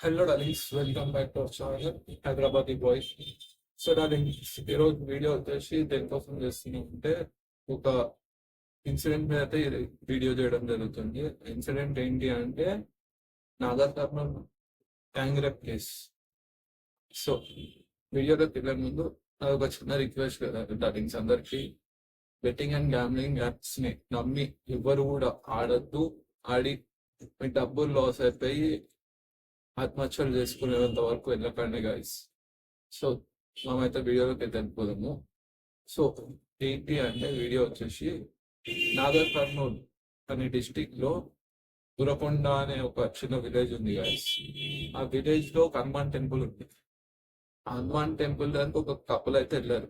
Hello darlings welcome back to our channel Hyderabad boys so darlings ఈరోజు video వచ్చేసి దేనికోసం చేస్తున్నాం అంటే ఒక ఇన్సిడెంట్ మీద అయితే ఇది వీడియో చేయడం జరుగుతుంది. ఇన్సిడెంట్ ఏంటి అంటే Nagar Kurnool gang rape case so వీడియోలోకి వెళ్ళే ముందు నాకు ఒక చిన్న రిక్వెస్ట్ కదా డార్లింగ్స్ అందరికీ. బెట్టింగ్ అండ్ గ్యామ్లింగ్ యాప్స్ని నమ్మి ఎవరు కూడా ఆడద్దు ఆడి మీ డబ్బులు లాస్ అయిపోయి ఆత్మహత్యలు చేసుకునేంత వరకు వెళ్ళకండి గైస్ సో మనమైతే వీడియోలోకి అయితే వెళ్ళిపోదాము. సో ఏంటి అంటే వీడియో వచ్చేసి నాగర్ కర్నూల్ అనే డిస్టిక్లో గురకొండ అనే ఒక చిన్న విలేజ్ ఉంది గైస్ ఆ విలేజ్లో ఒక హనుమాన్ టెంపుల్ ఉంది. ఆ హనుమాన్ టెంపుల్ దానికి ఒక కపుల్ అయితే వెళ్ళారు.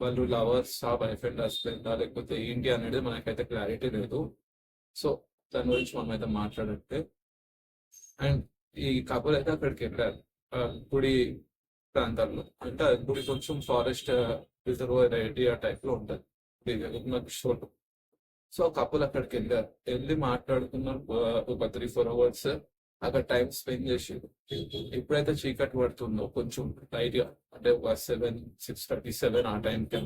వాళ్ళు లవర్స్ ఆ వైఫ్ ఫ్రెండ్ హస్బెండ్ లేకపోతే ఏంటి అనేది మనకైతే క్లారిటీ లేదు. సో దాని గురించి మనం అయితే మాట్లాడంటే అండ్ ఈ కపుల్ అయితే అక్కడికి వెళ్ళారు. గుడి ప్రాంతాల్లో. అంటే గుడి కొంచెం ఫారెస్ట్ రిజర్వర్ ఏరియా టైప్లో ఉంటుంది. ఉన్న సో కపుల్ అక్కడికి వెళ్ళారు. వెళ్ళి మాట్లాడుకున్నారు ఒక త్రీ ఫోర్ అవర్స్ అక్కడ టైం స్పెండ్ చేసి ఎప్పుడైతే చీకటి పడుతుందో కొంచెం లైట్గా అంటే ఒక సెవెన్ సిక్స్ థర్టీ సెవెన్ ఆ టైం కి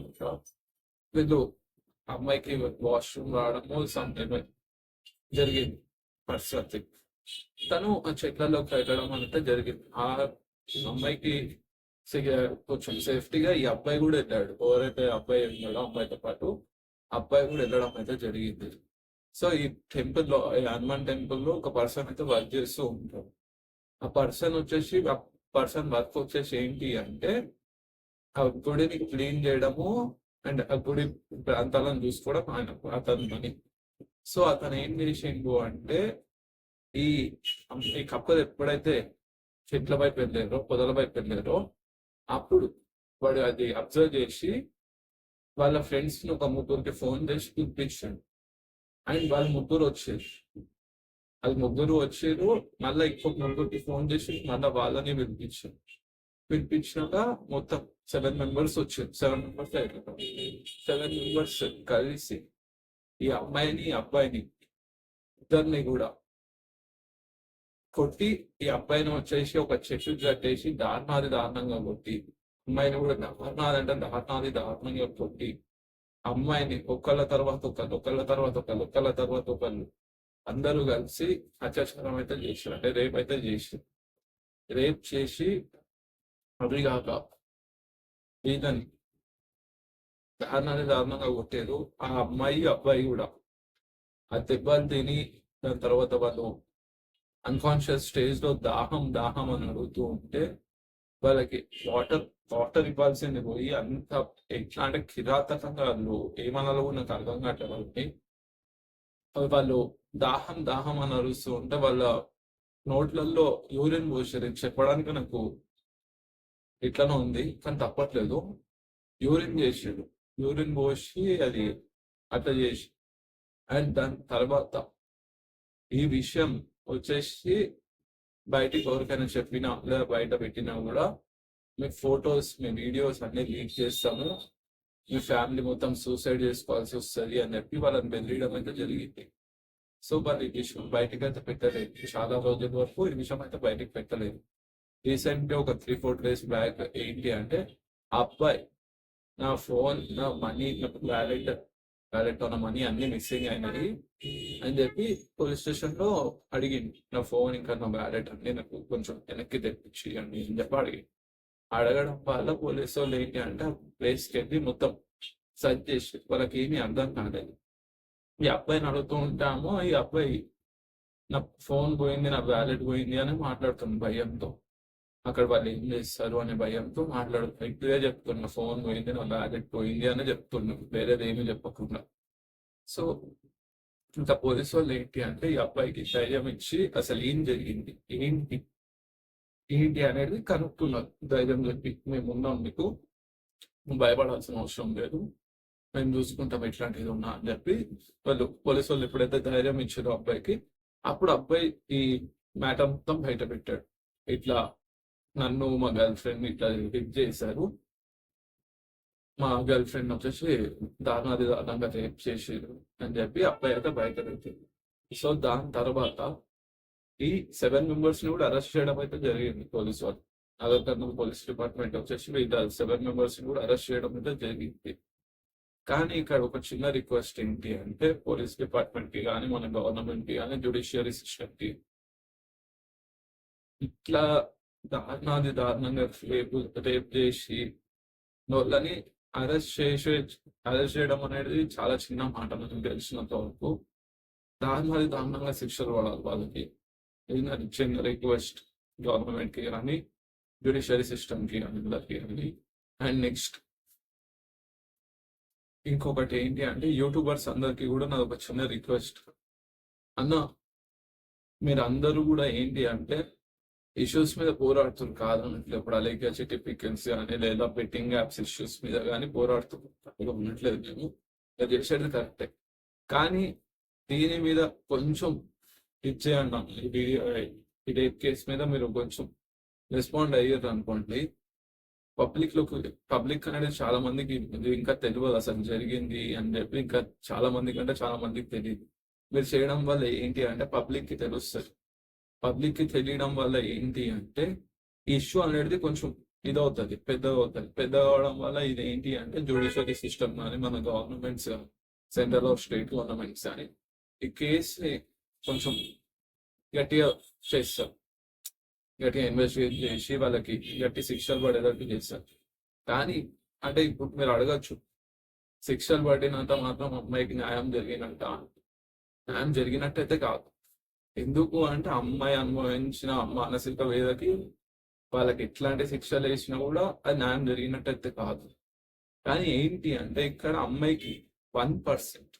వీళ్ళు అమ్మాయికి వాష్రూమ్ రావడము సమ్ జరిగింది. పరిస్థితి. తను ఆ చెట్లలోకి వెళ్ళడం అనేది జరిగింది. ఆ అమ్మాయికి కొంచెం సేఫ్టీగా ఈ అబ్బాయి కూడా వెళ్ళాడు. ఎవరైతే అబ్బాయి వెళ్ళాడో అమ్మాయితో పాటు అబ్బాయి కూడా వెళ్ళడం అయితే జరిగింది. సో ఈ టెంపుల్లో ఈ హనుమాన్ టెంపుల్లో ఒక పర్సన్ అయితే వర్క్ చేస్తూ ఉంటాడు. ఆ పర్సన్ వచ్చేసి ఆ పర్సన్ వర్క్ వచ్చేసి ఏంటి అంటే ఆ గుడిని క్లీన్ చేయడము అండ్ ఆ గుడి ప్రాంతాలను చూసుకోవడం ఆయన అతని పని. సో అతను ఏం చేసిండు అంటే ఈ ఈ కప్పలు ఎప్పుడైతే చెట్ల వైపు వెళ్ళారో పొదల వైపు వెళ్ళారో అప్పుడు వాడు అది అబ్జర్వ్ చేసి వాళ్ళ ఫ్రెండ్స్ని ఒక ముగ్గురికి ఫోన్ చేసి పిలిపించాడు అండ్ వాళ్ళ ముగ్గురు వచ్చారు. వాళ్ళు ముగ్గురు వచ్చారు. మళ్ళీ ఇంకొక ముగ్గురికి ఫోన్ చేసి మళ్ళీ వాళ్ళని పిలిపించారు పిలిపించినాక మొత్తం సెవెన్ మెంబర్స్ వచ్చారు. సెవెన్ మెంబర్స్ అయిపోతారు సెవెన్ మెంబర్స్ కలిసి ఈ అమ్మాయిని అబ్బాయిని ఇద్దరిని కూడా కొట్టి ఈ అబ్బాయిని వచ్చేసి ఒక చెట్టు కట్టేసి దారుణాది దారుణంగా కొట్టి అమ్మాయిని కూడా దారుణాది అంటే దారుణాది దారుణంగా కొట్టి అమ్మాయిని ఒకళ్ళ తర్వాత ఒకళ్ళు ఒకళ్ళ తర్వాత ఒకళ్ళు ఒకళ్ళ తర్వాత ఒకళ్ళు అందరూ కలిసి అత్యాచారం అయితే చేశారు అంటే రేప్ అయితే చేశారు రేప్ చేసి అవి కాక వీళ్ళని దారుణాన్ని దారుణంగా కొట్టారు ఆ అమ్మాయి అబ్బాయి కూడా ఆ దెబ్బలు తిని దాని తర్వాత వాళ్ళు అన్కాన్షియస్ స్టేజ్లో దాహం దాహం అని అడుగుతూ ఉంటే వాళ్ళకి వాటర్ వాటర్ ఇవ్వాల్సింది పోయి అంత ఎట్లా అంటే కిరాతకంగా వాళ్ళు ఏమనాలో నాకు అర్థం కావట్లేదు. వాళ్ళకి వాళ్ళు దాహం దాహం అని అరుస్తూ ఉంటే వాళ్ళ నోట్లలో యూరిన్ పోసారు. చెప్పడానికి నాకు ఇట్లానే ఉంది కానీ తప్పట్లేదు. యూరిన్ చేసాడు. యూరిన్ పోసి అది అట్లా చేసి అండ్ దాని తర్వాత ఈ విషయం వచ్చేసి బయటికి ఎవరికైనా చెప్పినా లేదా బయట పెట్టినా కూడా మీ ఫొటోస్ మీ వీడియోస్ అన్ని లీక్ చేస్తాము. మీ ఫ్యామిలీ మొత్తం సూసైడ్ చేసుకోవాల్సి వస్తుంది అని చెప్పి వాళ్ళని బెదిరియడం అయితే జరిగింది. సో వాళ్ళు ఈ విషయం బయటకు అయితే పెట్టలేదు. చాలా రోజుల వరకు ఈ విషయం అయితే బయటకు పెట్టలేదు. రీసెంట్ ఒక త్రీ ఫోర్ డేస్ బ్యాక్ ఏంటి అంటే ఆ అబ్బాయి నా ఫోన్ నా మనీ నా వ్యాలెట్ వ్యాలెట్ ఉన్న మనీ అన్ని మిస్సింగ్ అయినాయి అని చెప్పి పోలీస్ స్టేషన్లో అడిగింది నా ఫోన్ ఇంకా నా వ్యాలెట్ అన్ని నాకు కొంచెం వెనక్కి తెప్పించి అని చెప్పి అడిగి అడగడం వల్ల పోలీసు వాళ్ళు ఏంటి అంటే ప్లేస్కి వెళ్ళి మొత్తం సర్చ్ చేసి వాళ్ళకి ఏమీ అర్థం కాలేదు. ఈ అబ్బాయిని అడుగుతూ ఉంటాము ఈ అబ్బాయి నా ఫోన్ పోయింది నా వ్యాలెట్ పోయింది అని మాట్లాడుతుంది భయంతో. అక్కడ వాళ్ళు ఏం చేస్తారు అనే భయంతో మాట్లాడు ఇప్పుడే చెప్తున్నా ఫోన్ పోయింది నా వ్యాలెట్ పోయింది అని చెప్తున్నా. వేరేది ఏమీ చెప్పకుండా. సో ఇంకా పోలీసు వాళ్ళు ఏంటి అంటే ఈ అబ్బాయికి ధైర్యం ఇచ్చి అసలు ఏం జరిగింది? ఏంటి? ఏంటి అనేది కనుక్కున్నారు. ధైర్యం చెప్పి మేము ఉన్నాం మీకు. భయపడాల్సిన అవసరం లేదు. మేము చూసుకుంటాం ఎట్లాంటిది ఉన్నా అని చెప్పి వాళ్ళు పోలీసు వాళ్ళు ఎప్పుడైతే ధైర్యం ఇచ్చారో అబ్బాయికి అప్పుడు అబ్బాయి ఈ మ్యాటర్ మొత్తం బయట పెట్టాడు. ఇట్లా నన్ను మా గర్ల్ ఫ్రెండ్ ఇట్లా హిట్ చేశారు. మా గర్ల్ ఫ్రెండ్ వచ్చేసి దానాది దారుణంగా రేప్ చేసారు అని చెప్పి అబ్బాయి అయితే బయట పెట్టింది సో దాని తర్వాత ఈ సెవెన్ మెంబర్స్ని కూడా అరెస్ట్ చేయడం అయితే జరిగింది పోలీస్ వాళ్ళు. నగర్ కర్నూలు పోలీస్ డిపార్ట్మెంట్ వచ్చేసి వీళ్ళ సెవెన్ మెంబర్స్ని కూడా అరెస్ట్ చేయడం అయితే జరిగింది. కానీ ఇక్కడ ఒక చిన్న రిక్వెస్ట్ ఏంటి అంటే పోలీస్ డిపార్ట్మెంట్కి కానీ మన గవర్నమెంట్కి కానీ జ్యుడిషియరీ సిస్టమ్కి ఇట్లా దారుణాది దారుణంగా రేపు రేప్ చేసి వాళ్ళని అరెస్ట్ చేసి అరెస్ట్ చేయడం అనేది చాలా చిన్న మాట నాకు తెలిసినంత వరకు దారుణాది దారుణంగా శిక్షలు పడాలి వాళ్ళకి. చిన్న రిక్వెస్ట్ గవర్నమెంట్కి కానీ జ్యుడిషియరీ సిస్టమ్కి కానీ అందరికి కానీ. అండ్ నెక్స్ట్ ఇంకొకటి ఏంటి అంటే యూట్యూబర్స్ అందరికి కూడా నాది ఒక చిన్న రిక్వెస్ట్. అన్న మీరు అందరూ కూడా ఏంటి అంటే ఇష్యూస్ మీద పోరాడుతున్నారు కాదనట్లేదు ఇప్పుడు అలాగే టిపికల్స్ కానీ లేదా బెట్టింగ్ యాప్స్ ఇష్యూస్ మీద కానీ పోరాడుతున్నారు ఉండట్లేదు మేము. మీరు చేసేది కరెక్టే కానీ దీని మీద కొంచెం ఇచ్చేయండి చేయండి ఈ వీడియో రేప్ కేసు మీద మీరు కొంచెం రెస్పాండ్ అయ్యారు అనుకోండి. పబ్లిక్లో పబ్లిక్ అనేది చాలా మందికి ఇంకా తెలియదు అసలు జరిగింది అని చెప్పి ఇంకా చాలా మంది కంటే చాలా మందికి తెలియదు. మీరు చేయడం వల్ల ఏంటి అంటే పబ్లిక్కి తెలుస్తుంది. పబ్లిక్కి తెలియడం వల్ల ఏంటి అంటే ఇష్యూ అనేది కొంచెం ఇది అవుతుంది పెద్దగా అవుతుంది పెద్ద అవడం వల్ల ఇది ఏంటి అంటే జ్యుడిషియరీ సిస్టమ్ కానీ మన governments central of state governments కానీ ఈ కేసుని కొంచెం గట్టిగా చేస్తారు. గట్టిగా ఇన్వెస్టిగేట్ చేసి వాళ్ళకి గట్టి శిక్షలు పడేటట్టు చేస్తారు. కానీ అంటే ఇప్పుడు మీరు అడగచ్చు శిక్షలు పడినంత మాత్రం అమ్మాయికి న్యాయం జరిగినట్ట? న్యాయం జరిగినట్టయితే కాదు. ఎందుకు అంటే అమ్మాయి అనుభవించిన మానసిక వేదకి వాళ్ళకి ఎట్లాంటి శిక్షలు వేసినా కూడా అది న్యాయం జరిగినట్టయితే కాదు. కానీ ఏంటి అంటే ఇక్కడ అమ్మాయికి వన్ పర్సెంట్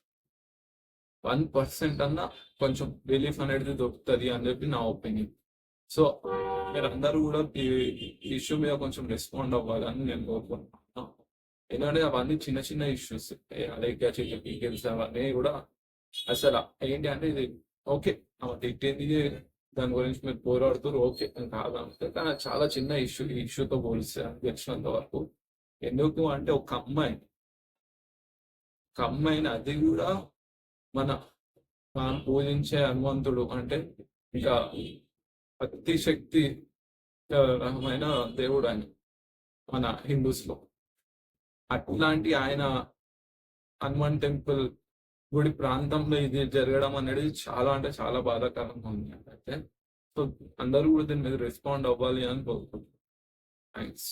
వన్ పర్సెంట్ అన్న కొంచెం రిలీఫ్ అనేది దొరుకుతుంది అని చెప్పి నా ఒపీనియన్ సో మీరు అందరూ కూడా ఈ ఇష్యూ మీద కొంచెం రెస్పాండ్ అవ్వాలని నేను కోరుకుంటున్నాను ఎందుకంటే అవన్నీ చిన్న చిన్న ఇష్యూస్ లైక్ డీటెయిల్స్ అవన్నీ కూడా అసలు ఏంటి అంటే ఇది ఓకే. తిట్టింది దాని గురించి మీరు పోరాడుతారు ఓకే. కాదంటే కానీ చాలా చిన్న ఇష్యూ ఈ ఇష్యూతో పోలిస్తే నాకు తెలిసినంత వరకు ఎందుకు అంటే ఒక అమ్మాయి ఒక అమ్మాయిని అది కూడా మన తాను పూజించే హనుమంతుడు అంటే ఇంకా అతి శక్తి రకమైన దేవుడు ఆయన మన హిందూస్లో. అట్లాంటి ఆయన హనుమాన్ టెంపుల్ గుడి ప్రాంతంలో ఇది జరగడం అనేది చాలా అంటే చాలా బాధాకరంగా ఉంది అయితే సో అందరూ కూడా దీని మీద రెస్పాండ్ అవ్వాలి అని కోరుకుంటున్నాను. థ్యాంక్స్